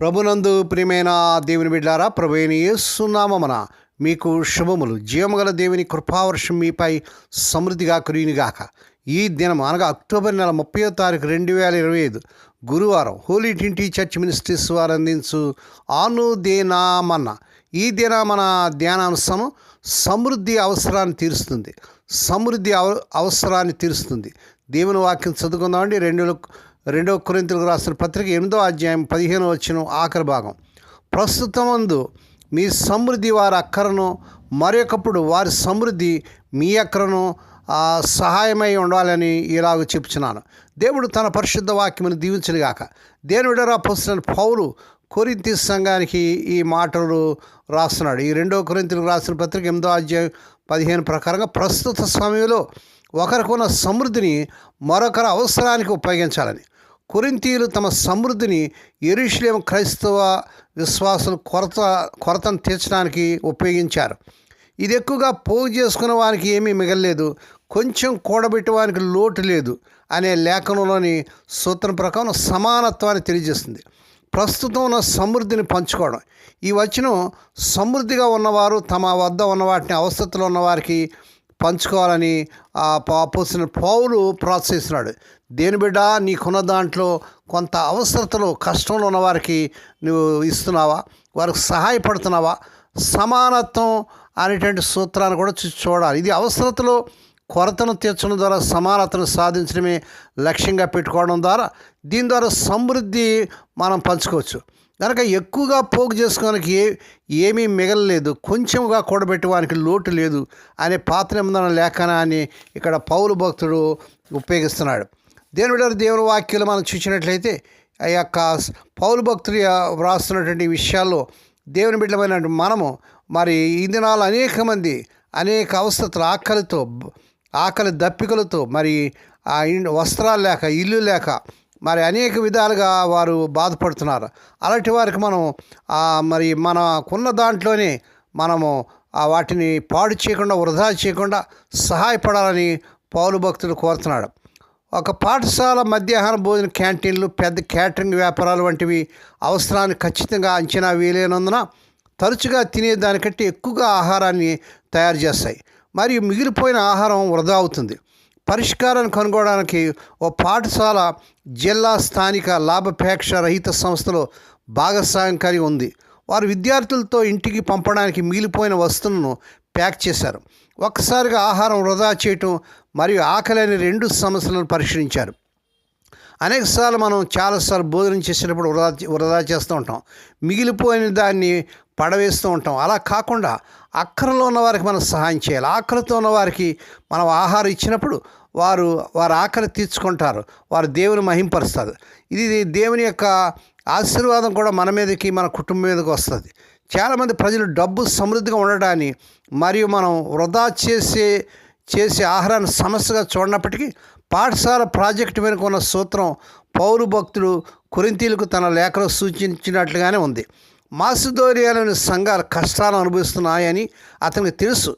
ప్రభునందు ప్రియమైన దేవుని బిడ్డారా ప్రభుైన ఏసునామన మీకు శుభములు. జీవమగల దేవుని కృపావర్షం మీపై సమృద్ధిగా కురియునిగాక ఈ దినం అనగా అక్టోబర్ నెల ముప్పయో తారీఖు రెండు వేల ఇరవై ఐదు గురువారం హోలీ టింటీ చర్చ్ మినిస్ట్రీస్ వారు అందించు ఆనుదేనామన్న. ఈ దిన మన ధ్యానాంశము సమృద్ధి అవసరాన్ని తీరుస్తుంది. సమృద్ధి అవ అవసరాన్ని తీరుస్తుంది. దేవుని వాక్యం చదువుకుందామండి. రెండు రెండో కొరింతలకు రాసిన పత్రిక ఎనిమిదో అధ్యాయం పదిహేను వచ్చిన ఆఖరి భాగం. ప్రస్తుతమందు మీ సమృద్ధి వారి అక్కరను మరొకప్పుడు వారి సమృద్ధి మీ అక్కరను సహాయమై ఉండాలని ఇలాగ చెప్తున్నాను దేవుడు తన పరిశుద్ధ వాక్యమును దీవించనుగాక దేవుడరా పుస్తకం పౌలు కొరింతి సంఘానికి ఈ మాటలు రాస్తున్నాడు. ఈ రెండో కొరింతలకు రాసిన పత్రిక ఎనిమిదో అధ్యాయం పదిహేను ప్రకారంగా ప్రస్తుత సమయంలో ఒకరికున్న సమృద్ధిని మరొకరి అవసరానికి ఉపయోగించాలని. కొరింతీయులు తమ సమృద్ధిని ఎరుషులేం క్రైస్తవ విశ్వాసం కొరత కొరతను తీర్చడానికి ఉపయోగించారు. ఇది ఎక్కువగా పోగు చేసుకున్న వారికి ఏమీ మిగలలేదు. కొంచెం కూడబెట్టే వారికి లోటు లేదు అనే లేఖనంలోని సూత్రం ప్రకారం సమానత్వాన్ని తెలియజేస్తుంది. ప్రస్తుతం ఉన్న సమృద్ధిని పంచుకోవడం. ఈ వచనం సమృద్ధిగా ఉన్నవారు తమ వద్ద ఉన్న వాటిని అవసరతలో ఉన్నవారికి పంచుకోవాలని ఆ పోసిన పౌలు ప్రోత్సహిస్తున్నాడు దేని బిడ్డ? నీకున్న దాంట్లో కొంత అవసరతలో కష్టంలో ఉన్న వారికి నువ్వు ఇస్తున్నావా? వారికి సహాయపడుతున్నావా? సమానత్వం అనేటువంటి సూత్రాన్ని కూడా చూడాలి. ఇది అవసరతలో కొరతను తీర్చడం ద్వారా సమానతను సాధించడమే లక్ష్యంగా పెట్టుకోవడం ద్వారా దీని ద్వారా సమృద్ధి మనం పంచుకోవచ్చు. కనుక ఎక్కువగా పోగు చేసుకోవడానికి ఏ ఏమీ మిగలలేదు. కొంచెంగా కూడబెట్టుకోవడానికి లోటు లేదు అనే పాత నిబంధన లేఖనాన్ని ఇక్కడ పౌరు భక్తుడు ఉపయోగిస్తున్నాడు. దేని బిడ్డలారా, దేవుని వాక్యాలు మనం చూసినట్లయితే ఆ యొక్క పౌరు భక్తులు వ్రాస్తున్నటువంటి విషయాల్లో దేవుని బిడ్డమైన మనము మరి ఈ దినాలు అనేక మంది అనేక అవసరతలు ఆకలితో ఆకలి దప్పికలతో మరి ఆ వస్త్రాలు లేక ఇల్లు లేక మరి అనేక విధాలుగా వారు బాధపడుతున్నారు. అలాంటి వారికి మనం మరి మనకున్న దాంట్లోనే మనము వాటిని పాడు చేయకుండా వృధా చేయకుండా సహాయపడాలని పౌలు భక్తుడు కోరుతున్నాడు ఒక పాఠశాల మధ్యాహ్న భోజన క్యాంటీన్లు పెద్ద క్యాటరింగ్ వ్యాపారాలు వంటివి అవసరాన్ని ఖచ్చితంగా అంచనా వేయలేనందున తరచుగా తినేదానికంటే ఎక్కువగా ఆహారాన్ని తయారు చేస్తాయి. మరియు మిగిలిపోయిన ఆహారం వృధా అవుతుంది. పరిష్కారాన్ని కనుగొనడానికి ఓ పాఠశాల జిల్లా స్థానిక లాభపేక్ష రహిత సంస్థలో భాగస్వామ్యం కలిగి ఉంది. వారు విద్యార్థులతో ఇంటికి పంపడానికి మిగిలిపోయిన వస్తువులను ప్యాక్ చేశారు. ఒక్కసారిగా ఆహారం వృధా చేయటం మరియు ఆకలి అనే రెండు సమస్యలను పరిశీలించారు అనేకసార్లు మనం చాలాసార్లు భోజనం చేసేటప్పుడు వృధా వృధా చేస్తూ ఉంటాం. మిగిలిపోయిన దాన్ని పడవేస్తూ ఉంటాం. అలా కాకుండా అక్కరలో ఉన్న వారికి మనం సహాయం చేయాలి. ఆకలితో ఉన్న వారికి మనం ఆహారం ఇచ్చినప్పుడు వారు వారి ఆకలి తీర్చుకుంటారు. వారు దేవుని మహింపరుస్తారు. ఇది దేవుని యొక్క ఆశీర్వాదం కూడా మన మీదకి మన కుటుంబం మీదకి వస్తుంది. చాలామంది ప్రజలు డబ్బు సమృద్ధిగా ఉండడాన్ని మరియు మనం వృధా చేసే చేసే ఆహారాన్ని సమస్యగా చూడనప్పటికీ పాఠశాల ప్రాజెక్టు వెనుక ఉన్న సూత్రం పౌరు భక్తుడు కొరింతీలకు తన లేఖలో సూచించినట్లుగానే ఉంది. మాసిదోరియాలోని సంఘాలు కష్టాలు అనుభవిస్తున్నాయని అతనికి తెలుసు.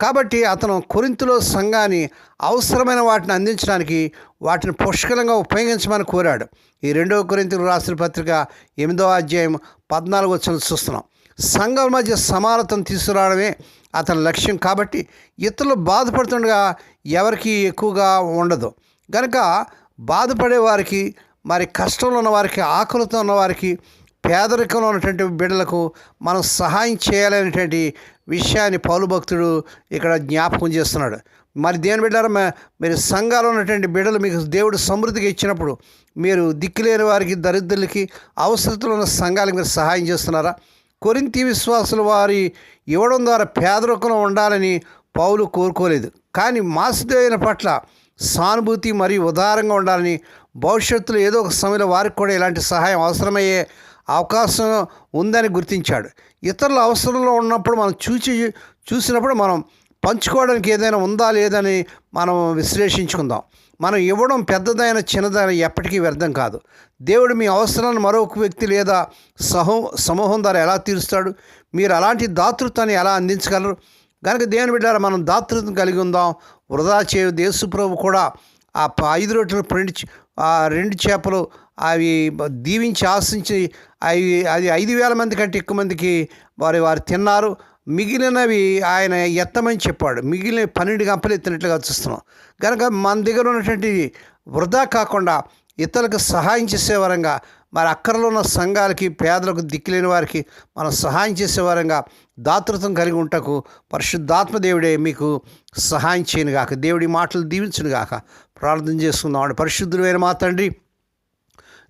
కాబట్టి అతను కొరింతలో సంఘాన్ని అవసరమైన వాటిని అందించడానికి వాటిని పుష్కలంగా ఉపయోగించమని కోరాడు. ఈ రెండవ కొరింతకు రాసిన పత్రిక ఎనిమిదవ అధ్యాయం పద్నాలుగు వచ్చిన చూస్తున్నాం. సంఘం మధ్య సమానతను తీసుకురావడమే అతని లక్ష్యం కాబట్టి ఇతరులు బాధపడుతుండగా ఎవరికి ఎక్కువగా ఉండదు. కనుక బాధపడే వారికి మరి కష్టంలో ఉన్న వారికి ఆకలితో ఉన్న వారికి పేదరికంలో ఉన్నటువంటి బిడ్డలకు మనం సహాయం చేయాలనేటువంటి విషయాన్ని పౌలు భక్తుడు ఇక్కడ జ్ఞాపకం చేస్తున్నాడు. మరి దేని బిడ్డారా మీరు సంఘాలు ఉన్నటువంటి బిడ్డలు మీకు దేవుడు సమృద్ధిగా ఇచ్చినప్పుడు మీరు దిక్కులేని వారికి దరిద్రులకి అవసరతలు ఉన్న సంఘాలకు మీరు సహాయం చేస్తున్నారా? కొరింతి విశ్వాసుల వారి ఇవ్వడం ద్వారా పేదరికంలో ఉండాలని పౌలు కోరుకోలేదు. కానీ మాసిదైన పట్ల సానుభూతి మరియు ఉదారంగా ఉండాలని భవిష్యత్తులో ఏదో ఒక సమయంలో వారికి కూడా ఇలాంటి సహాయం అవసరమయ్యే అవకాశం ఉందని గుర్తించాడు. ఇతరుల అవసరంలో ఉన్నప్పుడు మనం చూసి చూసినప్పుడు మనం పంచుకోవడానికి ఏదైనా ఉందా లేదని మనం విశ్లేషించుకుందాం. మనం ఇవ్వడం పెద్దదైన చిన్నదైన ఎప్పటికీ వ్యర్థం కాదు. దేవుడు మీ అవసరాలను మరొక వ్యక్తి లేదా సహో సమూహం ద్వారా ఎలా తీరుస్తాడు? మీరు అలాంటి దాతృత్వాన్ని ఎలా అందించగలరు? కనుక దేవుని బిడ్డారా మనం దాతృత్వం కలిగి ఉందాం. వృధా చేయ దేశుప్రభు కూడా ఆ ప- ఐదు రొట్టెలు రెండు ఆ రెండు చేపలు అవి దీవించి ఆశించి అవి అది ఐదు వేల మంది కంటే ఎక్కువ మందికి వారి వారు తిన్నారు. మిగిలినవి ఆయన ఎత్తమని చెప్పాడు. మిగిలిన పన్నెండు గంపలు ఎత్తినట్లుగా చూస్తున్నాం. కనుక మన దగ్గర ఉన్నటువంటి వృధా కాకుండా ఇతరులకు సహాయం చేసే వరంగా మరి అక్కరలో ఉన్న సంఘాలకి పేదలకు దిక్కులేని వారికి మనం సహాయం చేసే వరంగా దాతృత్వం కలిగి ఉంటకు పరిశుద్ధాత్మ దేవుడే మీకు సహాయం చేయను గాక దేవుడి మాటలు దీవించును గాక ప్రార్థన చేసుకుందాం. పరిశుద్ధుడైన మా తండ్రి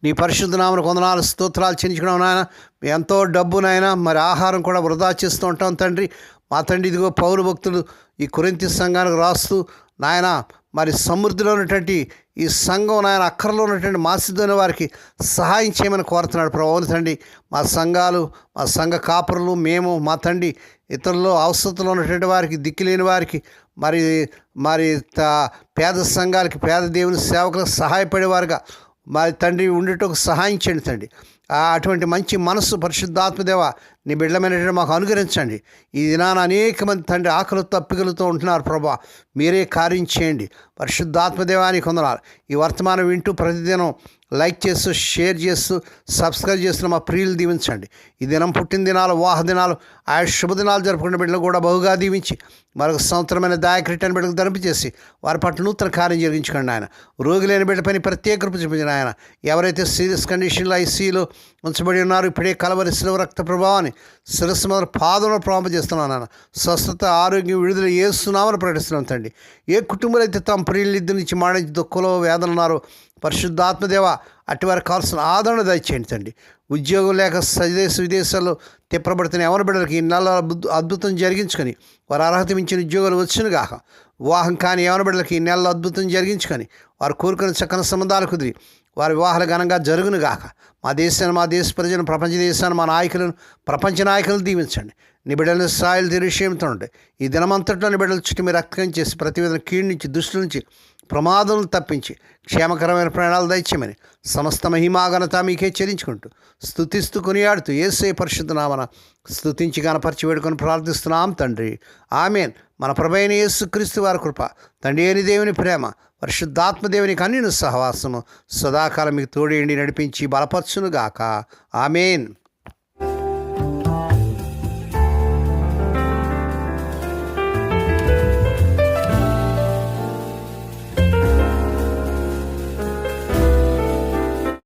నీ పరిశుద్ధ నామను కొందనాలు స్తోత్రాలు చెల్లించుకున్నాం నాయన. ఎంతో డబ్బు మరి ఆహారం కూడా వృధా చేస్తూ ఉంటాం తండ్రి. మా తండ్రి ఇదిగో పౌరు భక్తులు ఈ కురింతి సంఘానికి రాస్తూ నాయన మరి సమృద్ధిలో ఉన్నటువంటి ఈ సంఘం నాయన అక్కరలో ఉన్నటువంటి మాసిద్ధమైన వారికి సహాయం చేయమని కోరుతున్నాడు ప్రభు. తండ్రి మా సంఘాలు మా సంఘ కాపురులు మేము మా తండ్రి ఇతరులు అవసరంలో ఉన్నటువంటి వారికి దిక్కులేని వారికి మరి మరి త- పేద సంఘాలకి పేద దేవుని సేవకులకు సహాయపడేవారుగా. మా తండ్రి ఉండేటకు సహాయం చేయండి తండ్రి. అటువంటి మంచి మనస్సు పరిశుద్ధాత్మదేవ నీ బిడ్డమైనటువంటి మాకు అనుగ్రహించండి. ఈ దినాన అనేక మంది తండ్రి ఆకలి తప్పికలతో ఉంటున్నారు ప్రభా. మీరే కార్యం చేయండి. పరిశుద్ధాత్మదేవానికి కొందనాలు ఈ వర్తమానం వింటూ ప్రతిదినం లైక్ చేస్తూ షేర్ చేస్తూ సబ్స్క్రైబ్ చేస్తున్న మా ప్రియులు దీవించండి. ఈ దినం పుట్టినదినాలు వాహ దినాలు ఆయా శుభదినాలు జరుపుకున్న బిడ్డలు కూడా బహుగా దీవించి మరొక సంవత్సరమైన దాయకరిటైన బిడ్డకు ధరింపజేసి వారి పట్ల నూతన కార్యం జరిగించుకోండి ఆయన రోగి లేని బిడ్డ పని ప్రత్యేక కృప చూపించిన ఆయన ఎవరైతే సీరియస్ కండిషన్లో ఐసీలో ఉంచబడి ఉన్నారో ఇప్పుడే కలవరి శిలవ రక్త ప్రభావాన్ని శిరస్సు మొదలు పాదంలో ప్రారంభ చేస్తున్నాను నాన్న స్వస్థత ఆరోగ్యం విడుదల ఏస్తున్నామని ప్రకటిస్తున్నాం తండ్రి. ఏ కుటుంబాలు అయితే తమ ప్రియులు ఇద్దరు నుంచి మాడించి దుఃఖంలో వేదన ఉన్నారో పరిశుద్ధాత్మదేవ అటువారి కావాల్సిన ఆదరణ దయచేయండి తండ్రి. ఉద్యోగం లేక సదేశ విదేశాల్లో తిప్పబడుతున్న ఎవరి బిడ్డలకి ఇన్నాళ్ళ నెల అద్భుత- అద్భుతం జరిగించుకొని వారు అర్హత మించిన ఉద్యోగాలు వచ్చును గాక వివాహం కాని ఎవరి బిడ్డలకి ఈ నెలలో అద్భుతం జరిగించుకొని వారు కోరుకున్న చక్కని సంబంధాలు కుదిరి వారి వివాహాలు ఘనంగా జరుగును గాక. మా దేశాన్ని మా దేశ ప్రజలను ప్రపంచ దేశాన్ని మా నాయకులను ప్రపంచ నాయకులను దీవించండి. నీ బిడ్డలను సాయలు తీరుషేమితో ఉంటాయి ఈ దినమంతట్లో నీ బిడ్డల చుట్టూ మీరు రక్తం చేసి ప్రతివేదన కీడు నుంచి దుష్టుల నుంచి ప్రమాదములు తప్పించి క్షేమకరమైన ప్రాణాలు దయచేయమని సమస్త మహిమాగనత మీకే చెల్లించుకుంటూ స్థుతిస్తూ కొనియాడుతూ ఏసే పరిశుద్ధనామన స్థుతించి గనపరిచి వేడుకొని ప్రార్థిస్తున్నాం తండ్రి. ఆమెన్. మన ప్రభైన యేసుక్రీస్తు వారి కృప తండ్రి అని దేవుని ప్రేమ పరిశుద్ధాత్మదేవుని కన్నీను సహవాసము సదాకాలం మీకు తోడేండి నడిపించి బలపరచునుగాక. ఆమెన్.